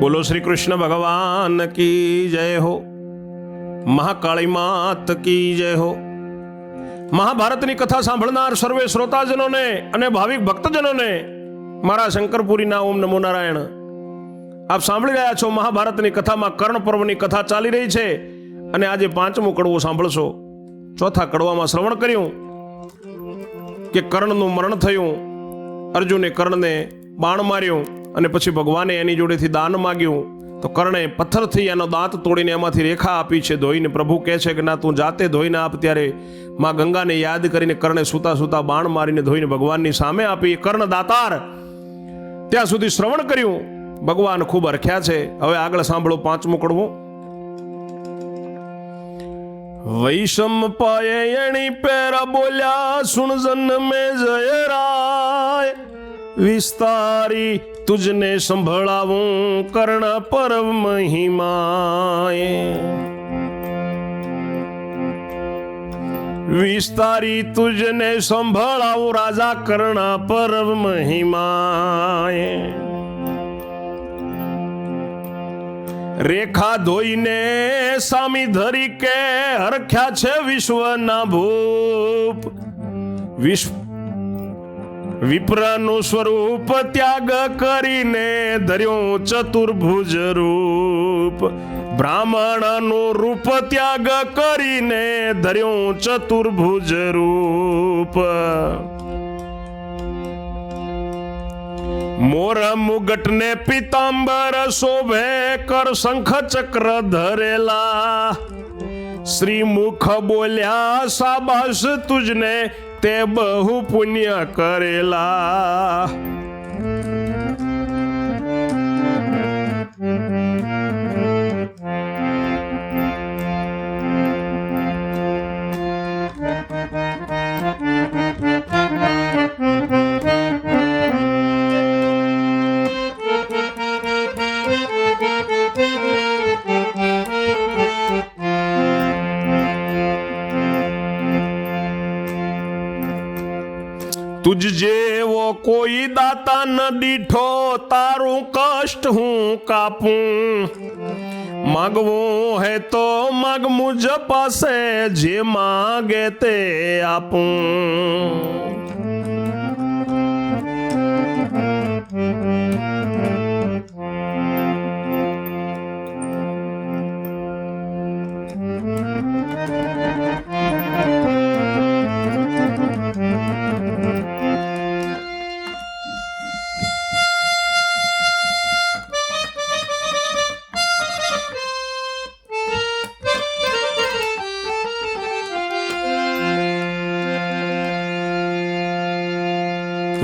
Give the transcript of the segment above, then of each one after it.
બોલો શ્રી કૃષ્ણ ભગવાન કી જય હો? મહાકાળી માત કી જય હો? મહાભારતની કથા સાંભળનાર સર્વે શ્રોતાજનોને અને ભાવિક ભક્તજનોને મારા શંકરપુરીના ઓમ નમો નારાયણ. આપ સાંભળી રહ્યા છો મહાભારતની કથામાં કર્ણ પર્વની કથા ચાલી રહી છે અને આજે પાંચમું કડવું સાંભળશો. ચોથા કડવામાં શ્રવણ કર્યું કે કર્ણનું મરણ થયું. અર્જુને કર્ણને બાણ માર્યું. અને પછી ભગવાને એની જોડેથી દાન માગ્યું. તો કર્ણે પથ્થરથી એનો દાંત તોડીને એમાંથી રેખા આપી છે ધોઈને. પ્રભુ કહે છે કે ના, તું જાતે ધોઈને આપ ત્યારે માં ગંગાને યાદ કરીને કર્ણે સૂતા સૂતા બાણ મારીને ધોઈને ભગવાનની સામે આપી. કર્ણ દાતાર ત્યાં સુધી શ્રવણ કર્યું. ભગવાન ખૂબ અરખ્યા છે. હવે આગળ સાંભળો પાંચમું કડવું. વૈષમ પાયણી પેરા બોલ્યા સુણ જન્મે જય રાય વિસ્તારી તુજને સંભળાવું કર્ણ પરમ મહિમાએ. વિસ્તારી તુજને સંભળાવું રાજા કર્ણ પરમ મહિમાએ. રેખા ધોઈને સામી ધરી કે હરખ્યા છે વિશ્વના ભૂપ. વિશ્વ વિપ્રનું સ્વરૂપ ત્યાગ કરીને ધર્યું ચતુર્ભુજ રૂપ. બ્રાહ્મણનું રૂપ ત્યાગ કરીને ધર્યું ચતુર્ભુજ રૂપ. મોર મુગટ ને પિતાંબર શોભે કર શંખ ચક્ર ધરેલા. શ્રી મુખ બોલ્યા સાબાસ તુજને તે બહુ પુણ્ય કરેલા. ન દીઠો તારું કષ્ટ હું કાપું. માગવું હે તો માગ મુજ પાસે જે માગે તે આપું.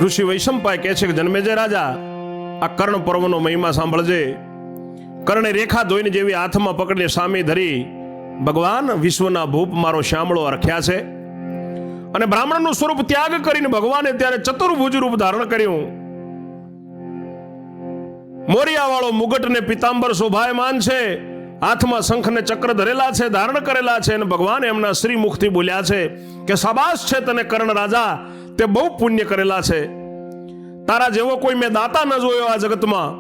ઋષિ વૈશંપાય કહે છે કે જન્મેજય રાજા, આ કર્ણ પર્વનો મહિમા સાંભળજે. કર્ણે રેખા ધોઈને જેવી હાથમાં પકડીને સામે ધરી, ભગવાન, વિશ્વના ભૂપ મારો શ્યામળો રખ્યા છે. અને બ્રાહ્મણનું સ્વરૂપ ત્યાગ કરીને ભગવાને ત્યારે ચતુર્ભુજ રૂપ ધારણ કર્યું. મોરિયાવાળો મુગટ ને પિતાંબર શોભાયમાન છે, હાથમાં શંખ ને ચક્ર ધરેલા છે, ધારણ કરેલા છે અને ભગવાન એમના શ્રી મુખથી બોલ્યા છે કે સાબાસ છે તને કર્ણ રાજા તે બહુ પુણ્ય કરેલા છે. તારા જેવો કોઈ મેં દાતા ન જોયો આ જગતમાં.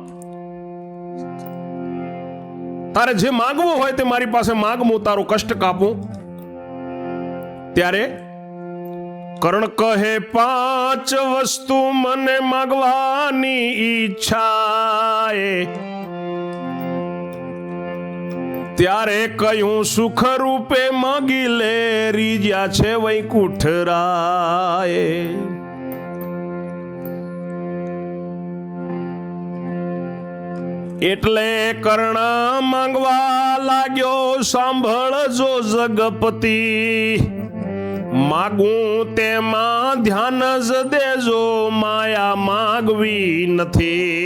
તારે જે માગવું હોય તે મારી પાસે માંગ, હું તારું કષ્ટ કાપું. ત્યારે કર્ણ કહે, પાંચ વસ્તુ મને માગવાની ઈચ્છા ત્યારે કયું સુખ રૂપે માગી લે. રીજ્યા છે વૈકુંઠરાએ એટલે કર્ણ માંગવા લાગ્યો સાંભળજો જગપતિ, માગું તેમાં ધ્યાન જ દેજો, માયા માગવી નથી.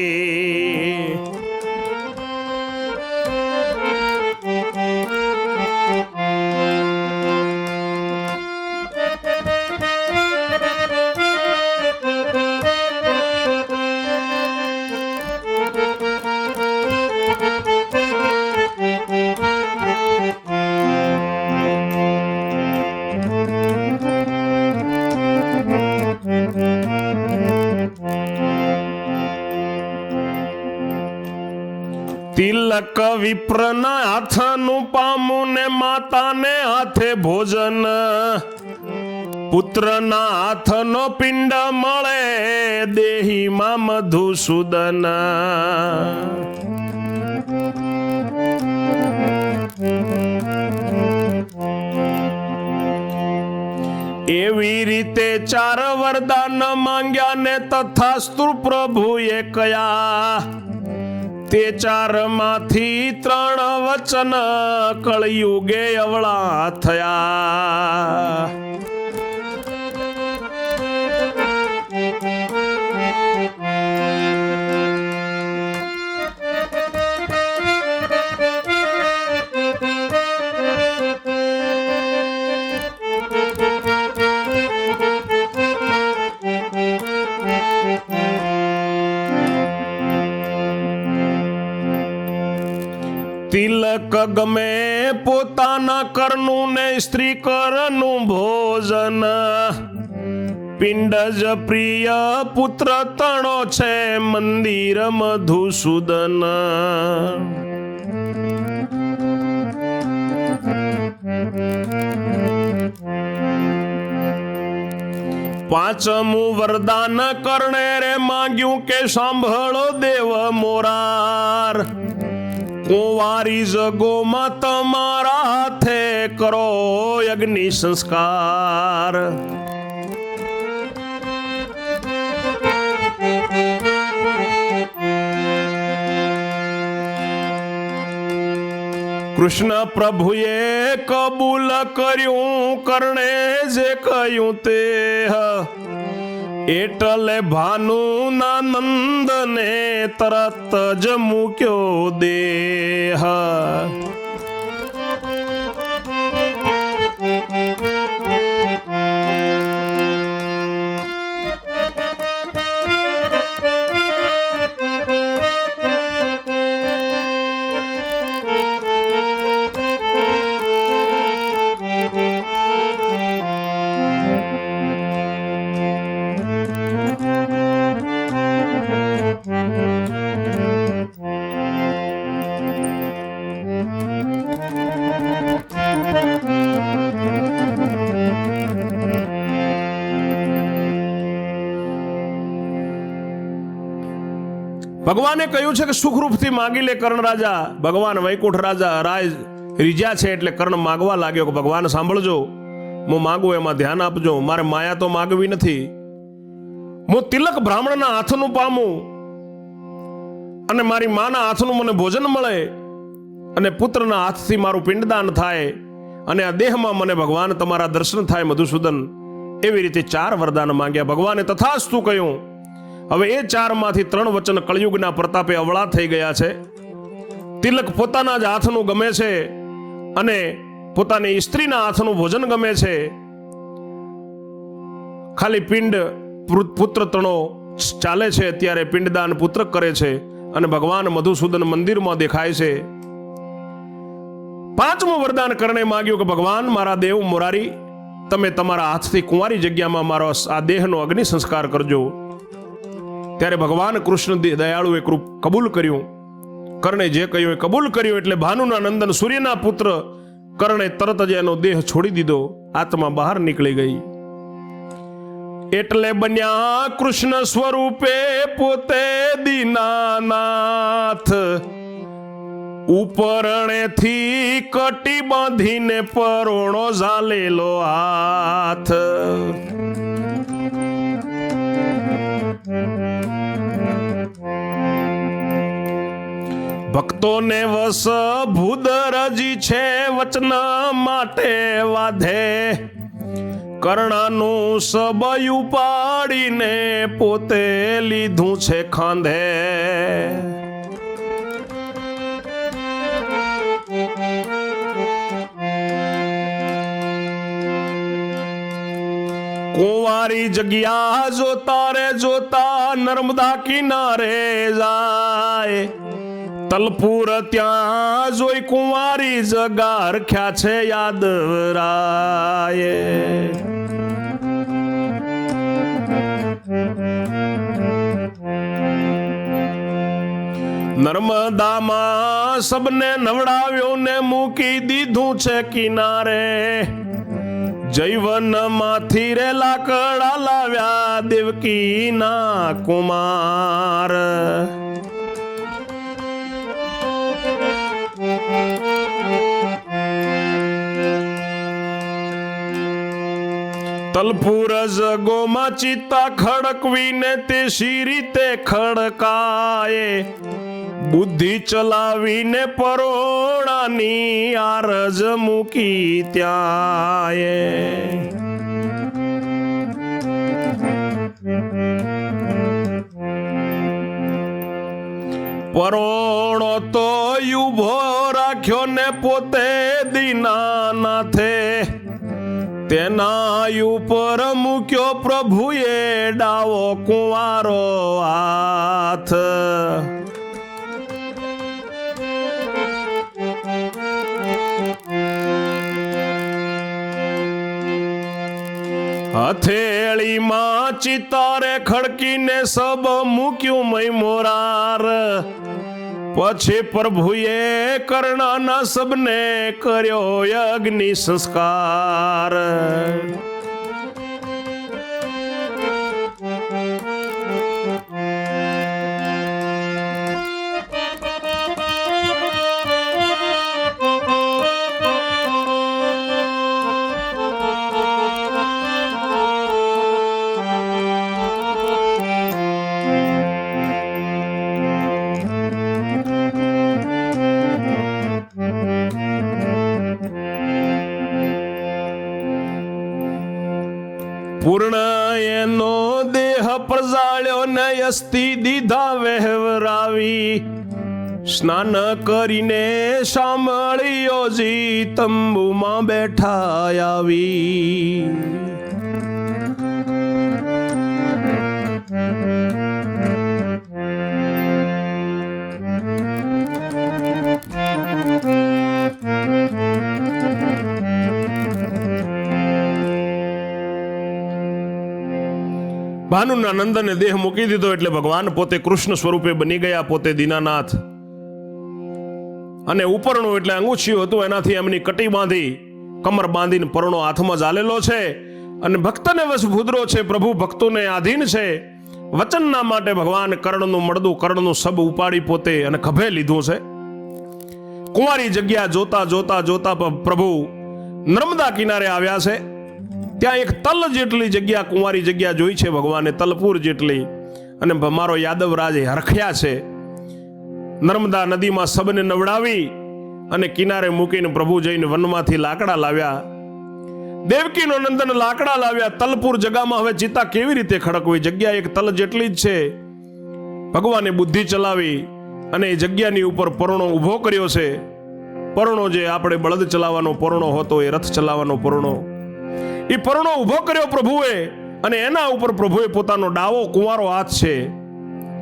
વિપ્રના હાથનું પામું ને માતાને હાથે ભોજન. પુત્રના હાથનો પિંડ મળે દેહીમાં મધુસૂદન. એવી રીતે ચાર વરદાન માંગ્યા ને તથાસ્તુ પ્રભુએ કયા તે ચારમાંથી ત્રણ વચન કળયુગે અવળા થયા. ગમે પોતાના કરનું ને સ્ત્રી કરનું ભોજન. પિંડ જ પ્રિય પુત્ર તણો છે મંદિર મધુસૂદન. પાંચમું વરદાન કરણે રે માંગ્યું કે સાંભળો દેવ મોરાર. કુંવારી જગોમાં તમારા હાથે કરો અગ્નિ સંસ્કાર. કૃષ્ણ પ્રભુએ કબૂલ કર્યું, કરણે જે કહ્યું તે એટલે ભાનુ ના નંદને તરત જ મૂક્યો દેહ. ભગવાને કહ્યું છે કે સુખરૂપથી માગી લે કર્ણ રાજા. ભગવાન વૈકુંઠ રાજા રાજ રીજા છે એટલે કર્ણ માગવા લાગ્યો કે ભગવાન સાંભળજો. હું માગું, એમાં ધ્યાન આપજો. મારે માયા તો માગવી નથી. હું તિલક બ્રાહ્મણના હાથનું પામું અને મારી માના હાથનું મને ભોજન મળે અને પુત્રના હાથથી મારું પિંડદાન થાય અને આ દેહમાં મને ભગવાન તમારા દર્શન થાય, મધુસૂદન. એવી રીતે ચાર વરદાન માંગ્યા. ભગવાને તથાસ્તુ કહ્યું હવે એ ચારમાંથી ત્રણ વચન કળયુગના પ્રતાપે અવળા થઈ ગયા છે. તિલક પોતાના જ હાથનું ગમે છે અને પોતાની સ્ત્રીના હાથનું ભોજન ગમે છે. ખાલી પિંડ પુત્ર તણો ચાલે છે અત્યારે પિંડદાન પુત્ર કરે છે અને ભગવાન મધુસૂદન મંદિરમાં દેખાય છે. પાંચમું વરદાન કરણે માંગ્યું કે ભગવાન મારા દેવ મોરારી, તમે તમારા હાથથી કુંવારી જગ્યામાં મારો આ દેહનો અગ્નિ સંસ્કાર કરજો. ત્યારે ભગવાન કૃષ્ણ દયાળુએ કબૂલ કર્યું. કર્ણે જે કહ્યું એ કબૂલ કર્યું એટલે ભાનુના નંદન સૂર્યના પુત્ર કર્ણે તરત જ એનો દેહ છોડી દીધો. આત્મા બહાર નીકળી ગઈ. એટલે બન્યા કૃષ્ણ સ્વરૂપે પોતે દીનાનાથ. ઉપરણેથી કટી બાંધીને પરોણો ઝાલેલો હાથ. ભક્તોને વસ ભૂદરજી છે વચન માટે વાધે. કર્ણનું સબયું પાડીને પોતે લીધું છે ખાંધે. કુંવારી જગ્યા જોતા રે, જોતા નર્મદા કિનારે જાય. તલપુર ત્યાં જોઈ કુંવારી જગા રખ્યા છે યાદવરાય નર્મદામાં સબને નવડાવ્યો ને મૂકી દીધું છે કિનારે. જૈવનમાંથી રે લાકડા લાવ્યા દેવકીના કુમાર. તલપુર જગોમાં ચિત્તા ખડકવીને તે સી રીતે ખડકાય? બુદ્ધિ ચલાવીને પરોણાની આરજ મૂકી ત્યાં પરોણો તો યુભો રાખ્યો ને પોતે દીનાનાથે. તેના ઉપર મૂક્યો પ્રભુએ ડાવો કુંવારો હાથ. હથેળીમાં ચિતારે ખડકીને સબ મૂક્યું મય મોરાર. પછી પ્રભુએ કર્ણના સબને કર્યો અગ્નિ સંસ્કાર. પૂર્ણ એનો દેહ પ્રજાળ્યો ને અસ્થિ દીધા વહેવરાવી. સ્નાન કરીને સાંભળ્યો જી તંબુમાં બેઠા આવી. ભાનુના નંદને દેહ મૂકી દીધો એટલે ભગવાન પોતે કૃષ્ણ સ્વરૂપે બની ગયા, પોતે દીનાનાથ. અને ઉપરણું એટલે અંગુછિયું હતું, એનાથી એમની કટી બાંધી, કમર બાંધીને પરણો હાથમાં ચાલેલો છે. અને ભક્તને વશ ભૂદરો છે, પ્રભુ ભક્તોને આધીન છે. વચનના માટે ભગવાન કર્ણનું મળદું, કર્ણનું સબ ઉપાડી પોતે અને ખભે લીધું છે. કુંવારી જગ્યા જોતા જોતા જોતા પ્રભુ નર્મદા કિનારે આવ્યા છે. ત્યાં એક તલ જેટલી જગ્યા, કુંવારી જગ્યા જોઈ છે ભગવાને, તલપુર જેટલી. અને મારો યાદવ રાજે હરખ્યા છે. નર્મદા નદીમાં સબને નવડાવી અને કિનારે મૂકીને પ્રભુ જઈને વનમાંથી લાકડા લાવ્યા. દેવકીનો નંદન લાકડા લાવ્યા. તલપુર જગામાં હવે ચિતા કેવી રીતે ખડકવી? જગ્યા એક તલ જેટલી જ છે. ભગવાને બુદ્ધિ ચલાવી અને એ જગ્યાની ઉપર પરણો ઊભો કર્યો છે. પરણો જે આપણે બળદ ચલાવવાનો પરણો હતો, એ રથ ચલાવવાનો પરણો એ પરણો ઊભો કર્યો પ્રભુએ અને એના ઉપર પ્રભુએ પોતાનો ડાવો કુંવારો હાથ છે.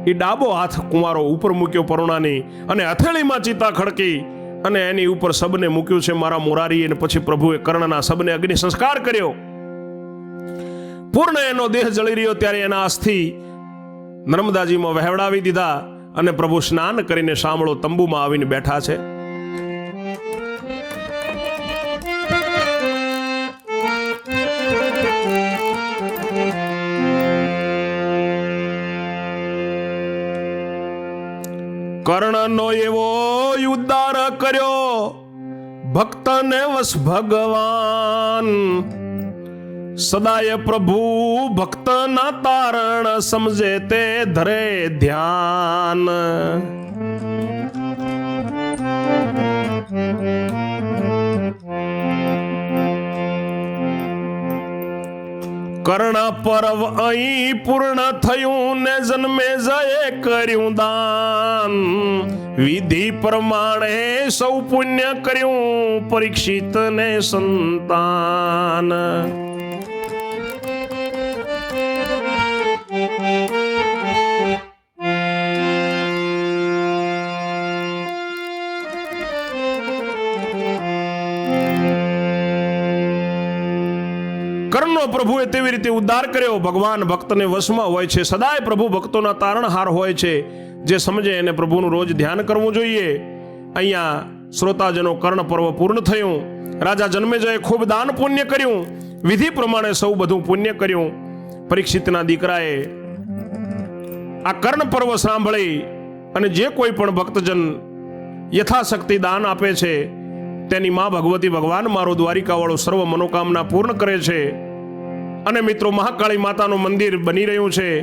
એ ડાબો હાથ કુંવારો ઉપર મૂક્યો પરુણાની અને હથેળીમાં ચિતા ખડકી અને એની ઉપર સબને મૂક્યું છે મારા મોરારી અને પછી પ્રભુએ કર્ણના સબને અગ્નિ સંસ્કાર કર્યો. પૂર્ણ એનો દેહ જળી રહ્યો ત્યારે એના અસ્થિ નર્મદાજીમાં વહેવડાવી દીધા અને પ્રભુ સ્નાન કરીને સાંભળો તંબુમાં આવીને બેઠા છે. કર્ણનો એવો ઉદ્ધાર કર્યો. ભક્તને વસ ભગવાન. સદાય પ્રભુ ભક્તના તારણ સમજે તે ધરે ધ્યાન. કર્ણ પર્વ અહીં પૂર્ણ થયું ને જન્મે જયે કર્યું દાન. વિધિ પ્રમાણે સૌ પુણ્ય કર્યું પરીક્ષિત ને સંતાન. કર્ણનો પ્રભુએ તેવી રીતે ઉદ્ધાર કર્યો. ભગવાન ભક્તને વશમાં હોય છે. સદાય પ્રભુ ભક્તોના તારણહાર હોય છે. જે સમજે એને પ્રભુનું રોજ ધ્યાન કરવું જોઈએ. અહીંયા શ્રોતાજનો કર્ણ પર્વ પૂર્ણ થયું. રાજા જન્મેજયે ખૂબ દાન પુણ્ય કર્યું. વિધિ પ્રમાણે સૌ બધું પુણ્ય કર્યું. પરીક્ષિતના દીકરાએ આ કર્ણ પર્વ સાંભળી અને જે કોઈ પણ ભક્તજન યથાશક્તિ દાન આપે છે તેની મા ભગવતી ભગવાન મારો દ્વારિકાવાળો સર્વ મનોકામના પૂર્ણ કરે છે. અને મિત્રો, મહાકાળી માતાનું મંદિર બની રહ્યું છે.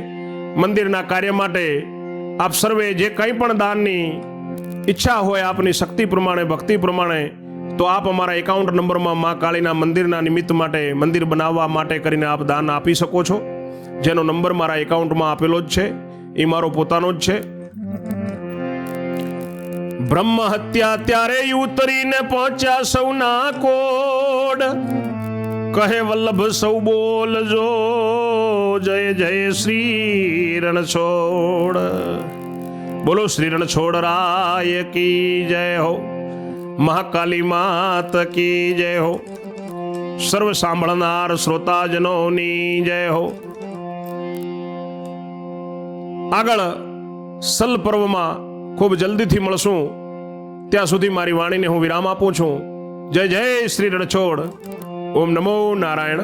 મંદિરના કાર્ય માટે આપ સર્વે જે કંઈ પણ દાનની ઈચ્છા હોય આપની શક્તિ પ્રમાણે, ભક્તિ પ્રમાણે, તો આપ અમારા એકાઉન્ટ નંબરમાં મા કાળીના મંદિરના નિમિત્ત માટે મંદિર બનાવવા માટે કરીને આપ દાન આપી શકો છો. જેનો નંબર મારા એકાઉન્ટમાં આપેલો જ છે. એ મારો પોતાનો જ છે. બ્રહ્મ હત્યા ત્યારે ઉતરીને પહોંચ્યા સૌના કોડ. કહે વલ્લભ, સૌ બોલજો, જય જય શ્રી રણછોડ બોલો શ્રી રણછોડ રાય કી જય હો, મહાકાલી માત કી જય હો, સર્વ સાંભળનાર શ્રોતાજનોની જય હો. આગળ, સલ પર્વમાં ખૂબ જલ્દીથી મળશું. ત્યાં સુધી મારી વાણીને હું વિરામ આપું છું. જય જય શ્રી રણછોડ. ઓમ નમો નારાયણ.